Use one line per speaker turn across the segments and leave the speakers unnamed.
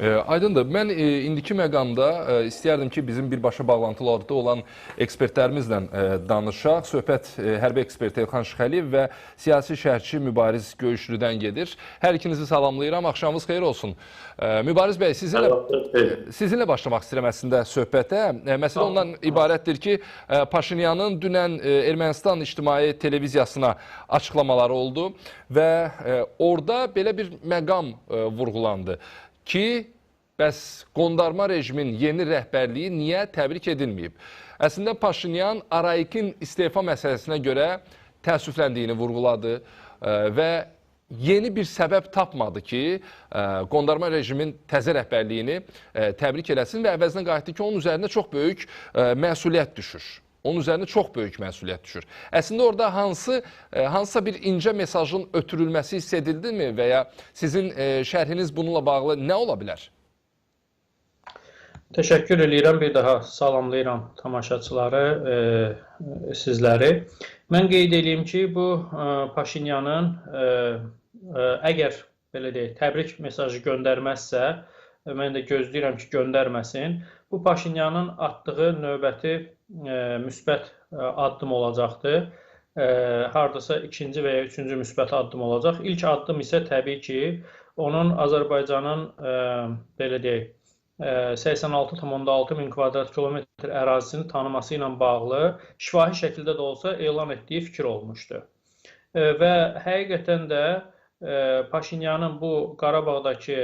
E, aydındır. Mən e, indiki məqamda e, istəyərdim ki, bizim birbaşa bağlantılarda olan ekspertlərimizlə e, danışaq. Söhbət e, hərbi ekspert Elxan Şıxəliyev və siyasi şərhçi Mübariz Göyüşlüdən gedir. Hər ikinizi salamlayıram. Axşamınız xeyir olsun. E, Mübariz bəy, sizinlə sizinlə başlamaq istəyirəm əslində söhbətə. E, məsələ ondan ibarətdir ki, e, Paşinyanın dünən e, Ermənistan ictimai televiziyasına açıqlamaları oldu və e, orada belə bir məqam e, vurğulandı ki, bəs qondarma rejimin yeni rəhbərliyi niyə təbrik edilməyib? Əslində Paşinyan Arayik'in istefa məsələsinə görə təəssüfləndiyini vurğuladı e, və yeni bir səbəb tapmadı ki, e, qondarma rejimin təzə rəhbərliyini e, təbrik eləsin və əvəzinə qayıtdı ki, onun üzərində çox böyük məsuliyyət düşür. Onun üzərinə çox böyük məsuliyyət düşür. Əslində orada hansı hansısa bir incə mesajın ötürülməsi hiss edildimi və ya sizin şərhiniz bununla bağlı nə ola bilər?
Təşəkkür edirəm. Bir daha salamlayıram tamaşaçıları, e, sizləri. Mən qeyd edeyim ki, bu e, Paşinyanın e, e, əgər belə deyək, təbrik mesajı göndərməzsə, e, mən də gözləyirəm ki, göndərməsin. Bu Paşinyanın atdığı növbəti e, müsbət e, addım olacaqdır. E, hardasa ikinci və ya üçüncü müsbət addım olacaq. İlk addım isə təbii ki, onun Azərbaycanın e, belə deyək, 86,6 min kvadrat kilometr ərazisini tanıması ilə bağlı şifahi şəkildə də olsa elan etdiyi fikir olmuşdu. Və həqiqətən də Paşinyanın bu Qarabağdakı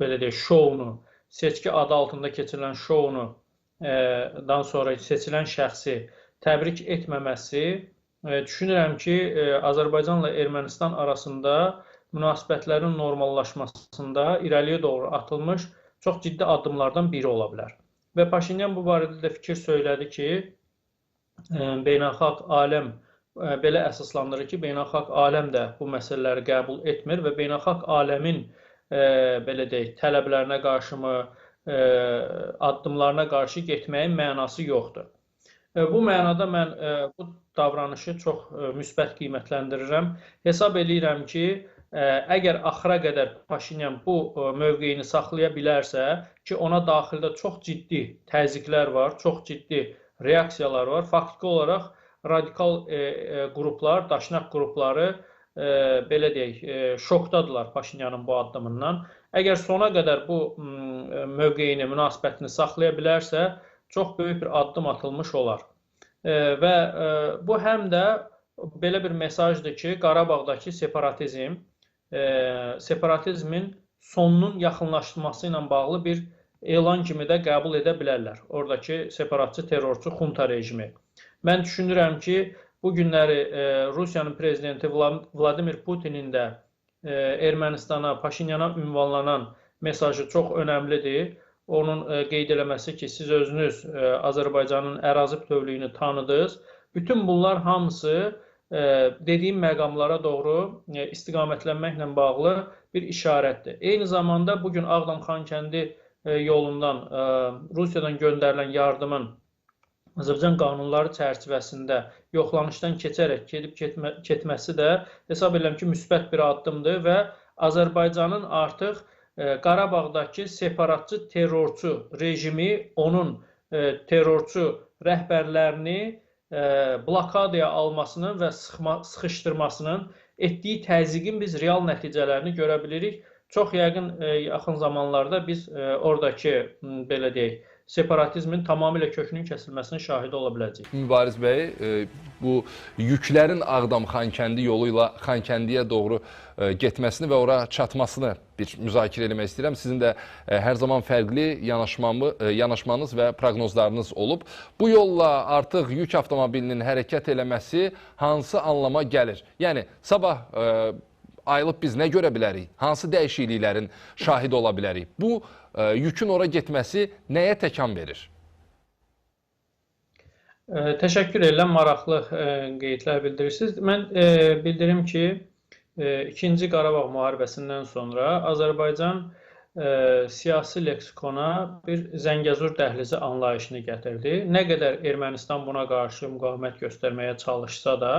belə deyək şounu, seçki adı altında keçirilən şounu dan sonra seçilən şəxsi təbrik etməməsi düşünürəm ki, Azərbaycanla Ermənistan arasında münasibətlərin normallaşmasında irəliyə doğru atılmış çox ciddi addımlardan biri ola bilər. Və Paşinyan bu barədə də fikir söylədi ki, beynəlxalq aləm belə əsaslandırır ki, beynəlxalq aləm də bu məsələləri qəbul etmir və beynəlxalq aləmin e, belə deyək, tələblərinə qarşı mı, addımlarına qarşı getməyin mənası yoxdur. Bu mənada mən bu davranışı çox müsbət qiymətləndirirəm. Hesab eləyirəm ki, əgər axıra qədər Paşinyan bu mövqeyini saxlaya bilərsə ki, ona daxildə çox ciddi təzyiqlər var, çox ciddi reaksiyalar var. Faktiki olaraq radikal e, e, qruplar, daşnaq qrupları e, belə deyək, e, şokdadılar Paşinyanın bu addımından. Əgər sona qədər bu mövqeyini, münasibətini saxlaya bilərsə, çox böyük bir addım atılmış olar. E, və e, bu həm də belə bir mesajdır ki, Qarabağdakı separatizm e, separatizmin sonunun yaxınlaşdırılması ilə bağlı bir elan kimi də qəbul edə bilərlər. Oradakı separatçı, terrorçu xunta rejimi. Mən düşünürəm ki, bu günləri e, Rusiyanın prezidenti Vladimir Putinin də e, Ermənistana, Paşinyana ünvanlanan mesajı çox önəmlidir. Onun e, qeyd eləməsi ki, siz özünüz e, Azərbaycanın ərazi bütövlüyünü tanıdınız. Bütün bunlar hamısı dediyim məqamlara doğru e, istiqamətlənməklə bağlı bir işarətdir. Eyni zamanda bu gün Ağdam-Xankəndi e, yolundan e, Rusiyadan göndərilən yardımın Azərbaycan qanunları çərçivəsində yoxlanışdan keçərək gedib getmə, getməsi də hesab edirəm ki, müsbət bir addımdır və Azərbaycanın artıq Qarabağdakı separatçı terrorçu rejimi onun terrorçu rəhbərlərini blokadaya almasının və sıxma, sıxışdırmasının etdiyi təzyiqin biz real nəticələrini görə bilirik. Çox yəqin yaxın zamanlarda biz oradakı belə deyək, separatizmin tamamilə kökünün kəsilməsinin şahidi ola biləcəyik.
Mübariz bəy, e, bu yüklərin Ağdam-Xankəndi yolu ilə Xankəndiyə doğru e, getməsini və ora çatmasını bir müzakirə eləmək istəyirəm. Sizin də e, hər zaman fərqli yanaşmamı, yanaşmanız və proqnozlarınız olub. Bu yolla artıq yük avtomobilinin hərəkət eləməsi hansı anlama gəlir? Yəni, sabah ayılıb biz nə görə bilərik? Hansı dəyişikliklərin şahidi ola bilərik? Bu yükün ora getməsi nəyə təkan verir?
Təşəkkür edirəm, maraqlı qeydlər bildirirsiniz. Mən bildirim ki, İkinci Qarabağ müharibəsindən sonra Azərbaycan siyasi leksikona bir Zəngəzur dəhlizi anlayışını gətirdi. Nə qədər Ermənistan buna qarşı müqavimət göstərməyə çalışsa da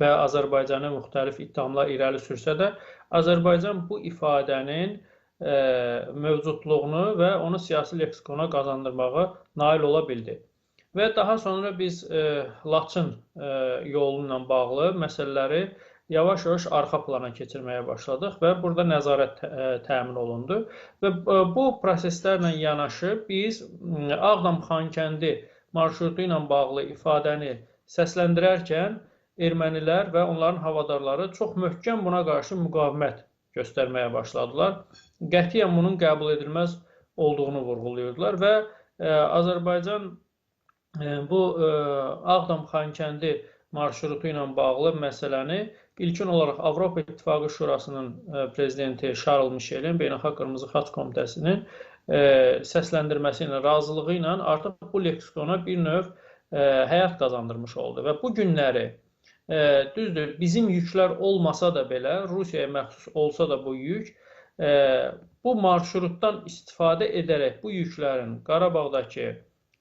və Azərbaycanı müxtəlif ittihamlar irəli sürsə də, Azərbaycan bu ifadənin e, mövcudluğunu və onu siyasi leksikona qazandırmağa nail ola bildi. Və daha sonra biz e, Laçın e, yolu ilə bağlı məsələləri yavaş-yavaş arxa plana keçirməyə başladıq və burada nəzarət ə, təmin olundu və ə, bu proseslərlə yanaşı biz ə, Ağdam-Xankəndi marşrutu ilə bağlı ifadəni səsləndirərkən ermənilər və onların havadarları çox möhkəm buna qarşı müqavimət göstərməyə başladılar. Qətiyyən bunun qəbul edilməz olduğunu vurğulayırdılar və ə, Azərbaycan ə, bu ə, Ağdam-Xankəndi marşrutu ilə bağlı məsələni ilkin olaraq Avropa İttifaqı Şurasının ə, prezidenti Şarl Mişelin Beynəlxalq Qırmızı Xaç Komitəsinin ə, səsləndirməsi ilə, razılığı ilə artıq bu leksikona bir növ ə, həyat qazandırmış oldu və bu günləri ə, düzdür, bizim yüklər olmasa da belə, Rusiyaya məxsus olsa da bu yük, ə, bu marşrutdan istifadə edərək bu yüklərin Qarabağdakı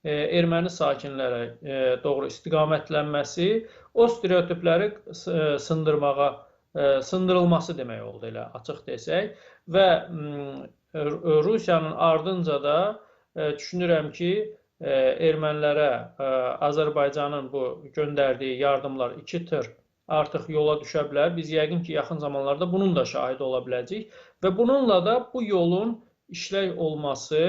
e, erməni sakinlərə e, doğru istiqamətlənməsi o stereotipləri e, sındırmağa e, sındırılması demək oldu elə açıq desək. Və m, R- Rusiyanın ardınca da e, düşünürəm ki, e, ermənilərə e, Azərbaycanın bu göndərdiyi yardımlar 2 tır artıq yola düşə bilər. Biz yəqin ki, yaxın zamanlarda bunun da şahidi ola biləcəyik və bununla da bu yolun işlək olması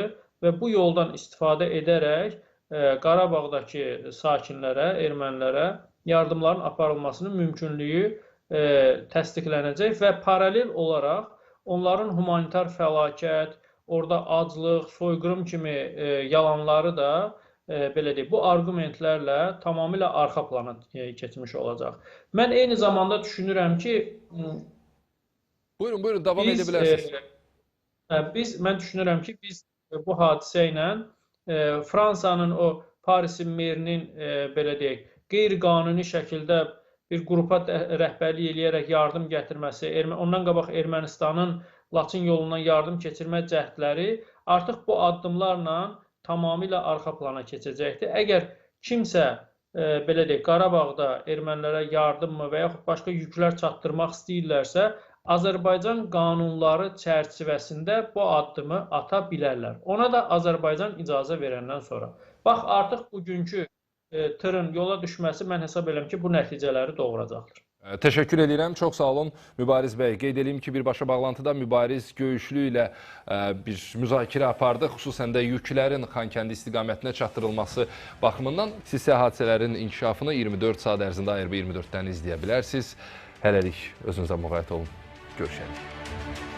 və bu yoldan istifadə edərək e, Qarabağdakı sakinlərə, ermənilərə yardımların aparılmasının mümkünlüyü e, təsdiqlənəcək və paralel olaraq onların humanitar fəlakət, orada aclıq, soyqırım kimi e, yalanları da e, belə deyək, bu arqumentlərlə tamamilə arxa plana e, keçmiş olacaq. Mən eyni zamanda düşünürəm ki,
Buyurun, buyurun, davam edə
biz
bilərsiniz.
e, biz mən düşünürəm ki, biz e, bu hadisə ilə e, Fransanın o Parisin merinin e, belə deyək, qeyri-qanuni şəkildə bir qrupa rəhbərlik eləyərək yardım gətirməsi, ondan qabaq Ermənistanın Laçın yolundan yardım keçirmə cəhdləri artıq bu addımlarla tamamilə arxa plana keçəcəkdir. Əgər kimsə e, belə deyək, Qarabağda ermənilərə yardımı və yaxud başqa yüklər çatdırmaq istəyirlərsə, Azərbaycan qanunları çərçivəsində bu addımı ata bilərlər. Ona da Azərbaycan icazə verəndən sonra. Bax, artıq bugünkü e, tırın yola düşməsi mən hesab edirəm ki, bu nəticələri doğuracaqdır.
Təşəkkür edirəm. Çox sağ olun Mübariz bəy. Qeyd edeyim ki, birbaşa bağlantıda Mübariz Göyüşlü ilə ə, bir müzakirə apardıq. Xüsusən də yüklərin Xankəndi istiqamətinə çatdırılması baxımından siz isə hadisələrin inkişafını 24 saat ərzində ARB 24-dən izləyə bilərsiniz. Hələlik özünüzə müğayət olun. Görüşərik.